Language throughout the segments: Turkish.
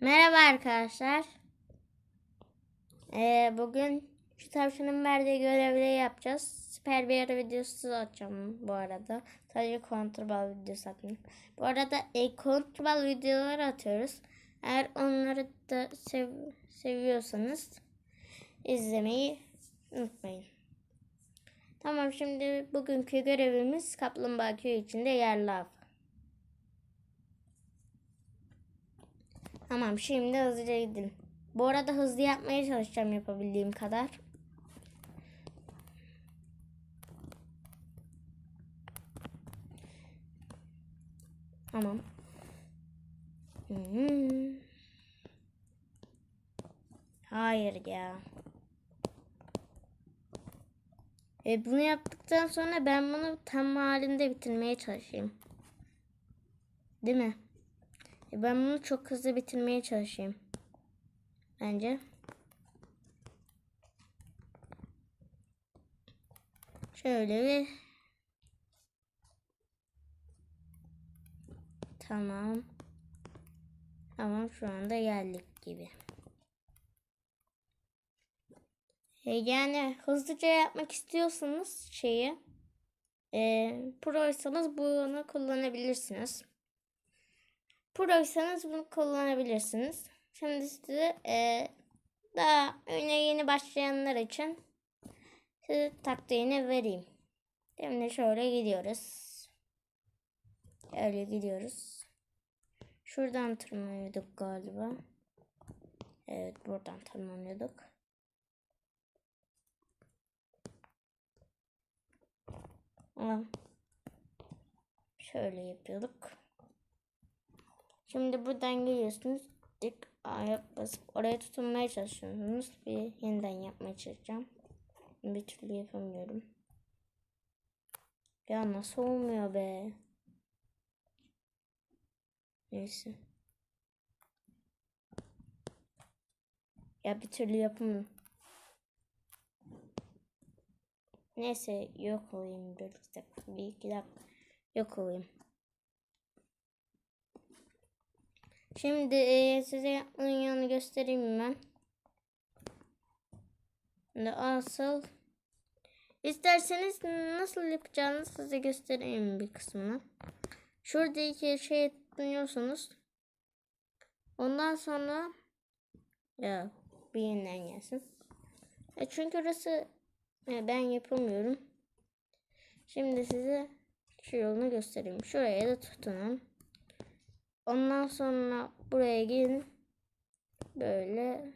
Merhaba arkadaşlar. Ee, bugün şu tavşanın verdiği görevleri yapacağız. Süper bir ara videosu atacağım bu arada. Sadece kontrol videosu atmayayım. Bu arada e, kontrol videoları atıyoruz. Eğer onları da sev- seviyorsanız izlemeyi unutmayın. Tamam şimdi bugünkü görevimiz Kaplumbağa Köyü içinde yerli av. Tamam şimdi hızlıca gidin. Bu arada hızlı yapmaya çalışacağım yapabildiğim kadar. Tamam. Hmm. Hayır ya. E bunu yaptıktan sonra ben bunu tam halinde bitirmeye çalışayım. Değil mi? E ben bunu çok hızlı bitirmeye çalışayım. Bence. Şöyle bir. Tamam. Tamam şu anda geldik gibi. E yani hızlıca yapmak istiyorsanız şeyi e, proysanız bunu kullanabilirsiniz. Proysanız bunu kullanabilirsiniz. Şimdi size e, daha öne yeni başlayanlar için size taktiğini vereyim. Şimdi şöyle gidiyoruz. Öyle gidiyoruz. Şuradan tırmanıyorduk galiba. Evet buradan tırmanıyorduk. Şöyle yapıyorduk. Şimdi buradan geliyorsunuz. Dik ayak basıp oraya tutunmaya çalışıyorsunuz. Bir yeniden yapmaya çalışacağım. Bir türlü yapamıyorum. Ya nasıl olmuyor be? Neyse. Ya bir türlü yapamıyorum. Neyse yok olayım bir dakika. Bir iki dakika. Yok olayım. Şimdi e, size yapmanın yanını göstereyim ben. Şimdi asıl isterseniz nasıl yapacağınızı size göstereyim bir kısmını. Şuradaki şey tıklıyorsunuz. Ondan sonra ya bir yeniden gelsin. E çünkü orası e, ben yapamıyorum. Şimdi size şu yolunu göstereyim. Şuraya da tutunun. Ondan sonra buraya gelin. Böyle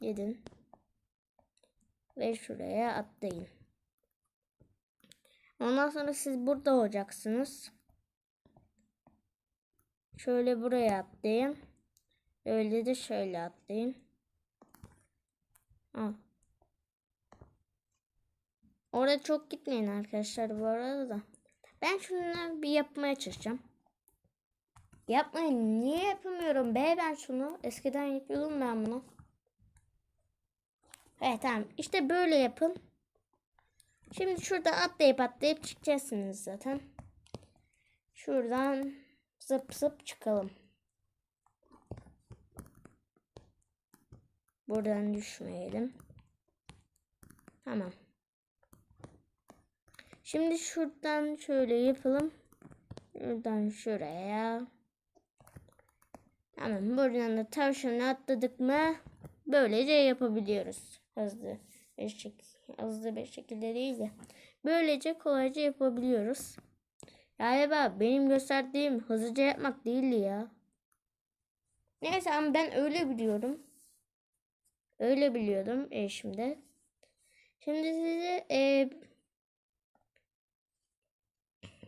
gidin. Ve şuraya atlayın. Ondan sonra siz burada olacaksınız. Şöyle buraya atlayın. Öyle de şöyle atlayın. Al. Orada çok gitmeyin arkadaşlar bu arada da. Ben şunu bir yapmaya çalışacağım. Yapmayın. Niye yapamıyorum be ben şunu? Eskiden yapıyordum ben bunu. Evet tamam. İşte böyle yapın. Şimdi şurada atlayıp atlayıp çıkacaksınız zaten. Şuradan zıp zıp çıkalım. Buradan düşmeyelim. Tamam. Şimdi şuradan şöyle yapalım. Şuradan şuraya. Tamam buradan da tavşanı atladık mı böylece yapabiliyoruz. Hızlı bir şekilde, hızlı bir şekilde değil de böylece kolayca yapabiliyoruz. Galiba benim gösterdiğim hızlıca yapmak değildi ya. Neyse ama ben öyle biliyorum. Öyle biliyordum e şimdi. Şimdi size e,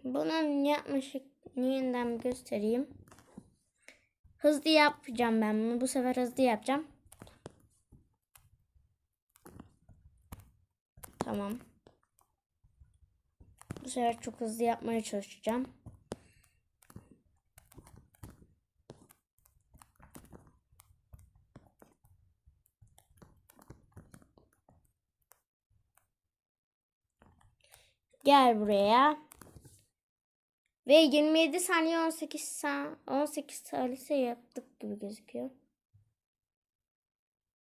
bunun yapmış yeniden göstereyim. Hızlı yapacağım ben bunu. Bu sefer hızlı yapacağım. Tamam. Bu sefer çok hızlı yapmaya çalışacağım. Gel buraya. Ve 27 saniye 18 saniye 18 salise yaptık gibi gözüküyor.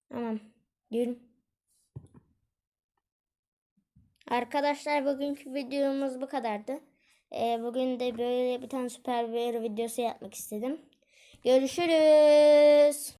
Tamam. Yürü. Arkadaşlar bugünkü videomuz bu kadardı. Ee, bugün de böyle bir tane süper bir videosu yapmak istedim. Görüşürüz.